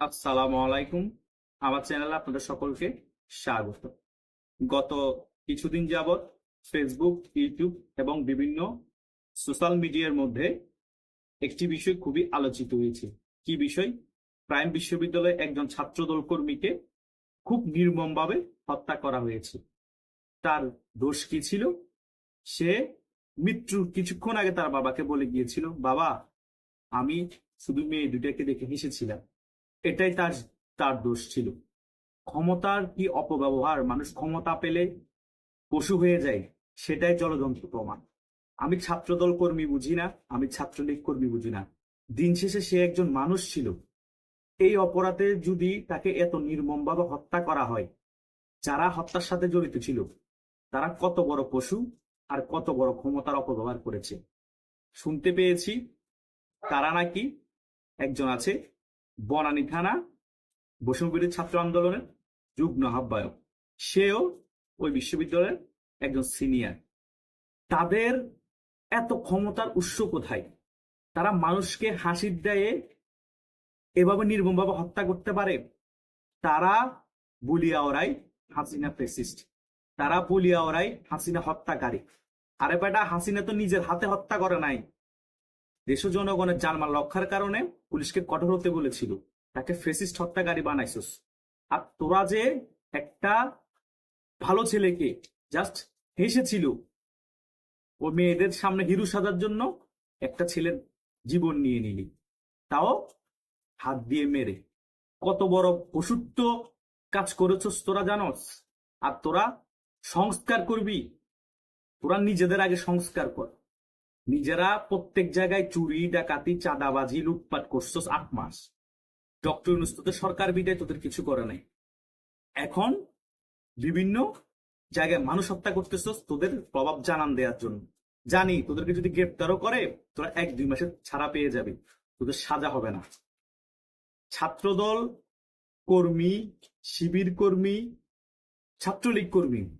আসসালামু আলাইকুম আমার চ্যানেলে আপনাদের সকলকে স্বাগত। গত কিছুদিন যাবৎ ফেসবুক ইউটিউব এবং বিভিন্ন সোশ্যাল মিডিয়ার মধ্যে একটি বিষয় খুবই আলোচিত হয়েছে। কি বিষয়? প্রাইম বিশ্ববিদ্যালয়ে একজন ছাত্রদল কর্মীকে খুব নির্মমভাবে হত্যা করা হয়েছে। তার দোষ কি ছিল? সে মৃত্যুর কিছুক্ষণ আগে তার বাবাকে বলে গিয়েছিল, বাবা, আমি শুধু মেয়ে দুটাকে দেখে হেসেছিলাম। এটাই তার তার দোষ ছিল। ক্ষমতার কি অপব্যবহার? মানুষ ক্ষমতা পেলে পশু হয়ে যায়, সেটাই জলযন্ত্র প্রমাণ। আমি ছাত্রদল কর্মী বুঝি না, আমি ছাত্রলীগ কর্মী বুঝি না। দিন শেষে সে একজন মানুষ ছিল। এই অপরাধে যদি তাকে এত নির্মমভাবে হত্যা করা হয়, যারা হত্যার সাথে জড়িত ছিল, তারা কত বড় পশু আর কত বড় ক্ষমতার অপব্যবহার করেছে। শুনতে পেয়েছি, তারা নাকি একজন আছে বনানী থানা বসুমবিরোধী ছাত্র আন্দোলনের যুগ্ম আহ্বায়ক। সেও ওই বিশ্ববিদ্যালয়ের একজন সিনিয়র তাদের এত ক্ষমতার উৎস কোথায়? তারা মানুষকে হাসির দেয়ে এভাবে নির্মমভাবে হত্যা করতে পারে? তারা বলিয়া ওরাই হাসিনা ফেসিস্ট তারা বলিয়া ওরাই হাসিনা হত্যাকারী। আরে বেটা, হাসিনা তো নিজের হাতে হত্যা করে নাই। দেশ জনগণের জানমাল রক্ষার কারণে পুলিশকে কঠোর হতে বলেছিল, তাকে ফেসিস্ট হত্যাকারী বানাইছস। আর তোরা যে একটা ভালো ছেলেকে জাস্ট হেসেছিল, ও মেয়েদের সামনে হিরু সাজার জন্য একটা ছেলের জীবন নিয়ে নিলি। তাও হাত দিয়ে মেরে। কত বড় পশুত্ব কাজ করেছস তোরা জানস? আর তোরা সংস্কার করবি। তোরা নিজেদের আগে সংস্কার কর। নিজেরা প্রত্যেক জায়গায় চুরি, ডাকাতি, চাঁদাবাজি, লুটপাট করছস আট মাস। ডক্টর ইউনুস সরকার বিদায়, তোদের কিছু করে নাই। এখন বিভিন্ন জায়গায় মানুষ হত্যা করতেছস তোদের প্রভাব জানান দেওয়ার জন্য। জানি, তোদেরকে যদি গ্রেপ্তারও করে, তোরা এক, দুই মাসে ছাড়া পেয়ে যাবে। তোদের সাজা হবে না। ছাত্রদল কর্মী, শিবির কর্মী, ছাত্রলীগ কর্মী,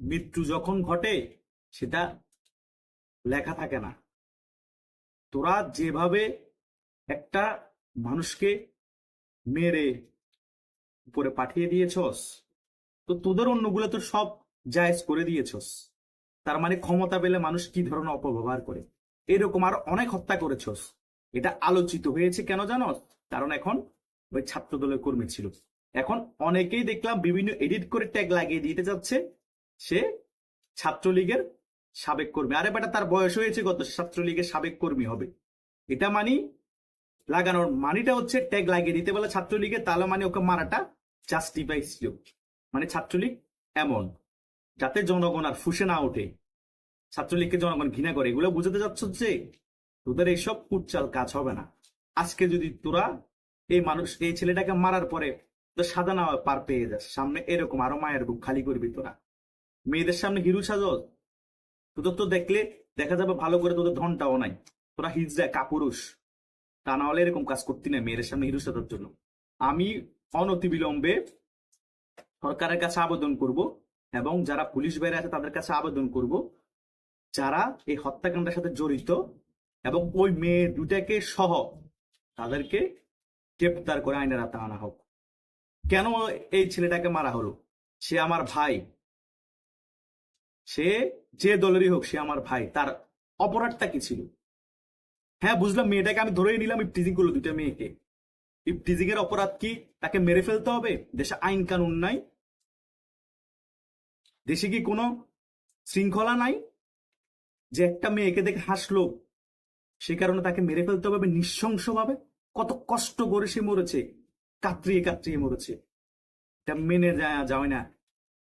মৃত্যু যখন ঘটে, সেটা লেখা থাকে না। তোরা যেভাবে একটা মানুষকে মেরে উপরে পাঠিয়ে দিয়েছস, তো তোদের অন্যগুলো তো সব জায়েজ করে দিয়েছস। তার মানে ক্ষমতা পেলে মানুষ কি ধরনের অপব্যবহার করে? এরকম আর অনেক হত্যা করেছস। এটা আলোচিত হয়েছে কেন জানো কারণ এখন ওই ছাত্র দলের কর্মী ছিল। এখন অনেকেই দেখলাম বিভিন্ন এডিট করে ট্যাগ লাগিয়ে দিতে যাচ্ছে। সে ছাত্রলীগের সাবেক কর্মী। আরে বেটা, তার বয়স হয়েছে কত? ছাত্রলীগের সাবেক কর্মী হবে। এটা মানি লাগানোর মানিটা হচ্ছে ট্যাগ লাগিয়ে দিতে বলে ছাত্রলীগের, তাহলে মানে ওকে মারাটা জাস্টিফাই ছিল মানে ছাত্রলীগ এমন, যাতে জনগণ আর ফুসে না ওঠে। ছাত্রলীগকে জনগণ ঘৃণা করে। এগুলো বুঝাতে যাচ্ছ যে তোদের এইসব কুটচাল কাজ হবে না। আজকে যদি তোরা এই মানুষ, এই ছেলেটাকে মারার পরে তো সাদা না পার পেয়ে যাস, সামনে এরকম আরও মায়ের বুক খালি করবি তোরা। মেয়েদের সামনে হিরু সাজস তোদের তো দেখলে দেখা যাবে ভালো করে তোদের ধনটাও নাই। তোরা হিজড়া, কাপুরুষ। তা না হলে এরকম কাজ করতি না মেয়েদের সামনে হিরু সাজার জন্য। আমি অনতি বিলম্বে সরকারের কাছে আবেদন করব এবং যারা পুলিশ বাইরে আছে তাদের কাছে আবেদন করব। যারা এই হত্যাকাণ্ডের সাথে জড়িত এবং ওই মেয়ে দুটাকে সহ তাদেরকে গ্রেপ্তার করে আইনের আওতায় আনা হোক। কেন এই ছেলেটাকে মারা হলো? সে আমার ভাই। সে যে দলেরই হোক, সে আমার ভাই, তার অপরাধটা কি ছিল? হ্যাঁ বুঝলাম, মেয়েটাকে আমি ধরেই নিলাম ইফটিজিং করল দুইটা মেয়েকে। ইফটিজিং এর অপরাধ কি তাকে মেরে ফেলতে হবে? দেশে আইন কানুন নাই? দেশে কি কোনো শৃঙ্খলা নাই? যে একটা মেয়েকে দেখে হাসলো, সে কারণে তাকে মেরে ফেলতে হবে নৃশংসভাবে? কত কষ্ট করে সে মরেছে কাতরিয়ে কাতরিয়ে মরেছে। এটা মেনে যায় যায় না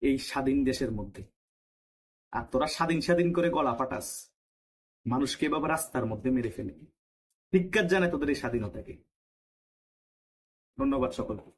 এই স্বাধীন দেশের মধ্যে। আর তোরা স্বাধীন স্বাধীন করে গলা ফাটাস। মানুষকে এভাবে রাস্তার মধ্যে মেরে ফেলে ধিক্কার জানে তোদের এই স্বাধীনতাকে। ধন্যবাদ সকলকে।